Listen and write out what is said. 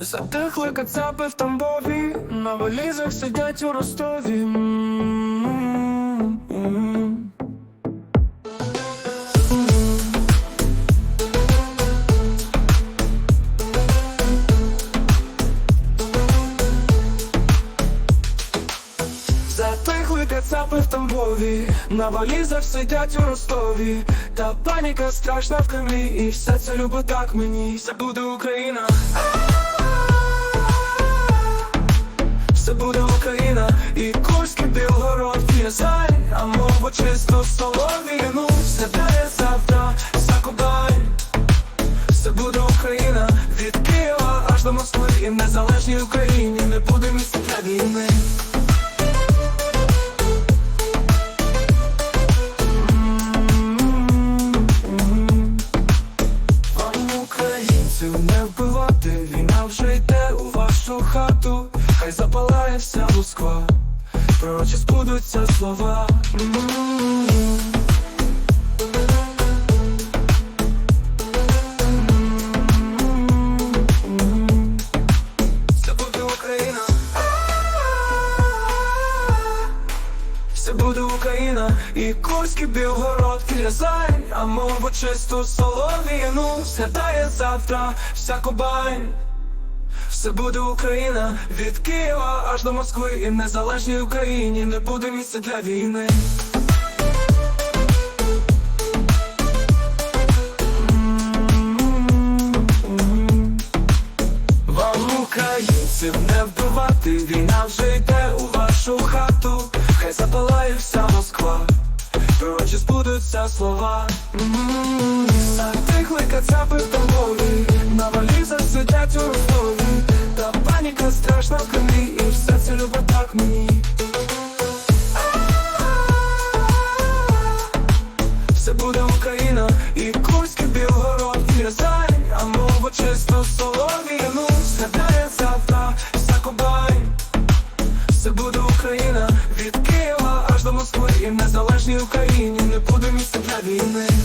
Затихли кацапи в Тамбові, на валізах сидять у Ростові. М-м-м. Затихли кацапи в Тамбові, на валізах сидять у Ростові, та паніка страшна в Кремлі, і все це любить так мені, все буде Україна. Білгород а мову чисто Солов'їну Все дає завтра, Закубань Все буде Україна від Києва аж до Москви. І незалежній Україні не буде місця для війни. Не вбивати, війна вже йде у вашу хату, хай запалає вся Москва, пророчі збудуться слова. Україна. Все буде Україна і Курський Білгород Рязань, а мову чисту солов'їну Все дає завтра, вся Кубань Все буде Україна. Від Києва аж до Москви І незалежній Україні. Не буде місця для війни. Вам українців не вбивати, війна вже йде у вашу хату, хай запалає вся Москва, пророчі збудуться слова. М-м-м. Затихли кацапи в Це буде Україна від Києва аж до Москви І в незалежній Україні не буде місця для війни.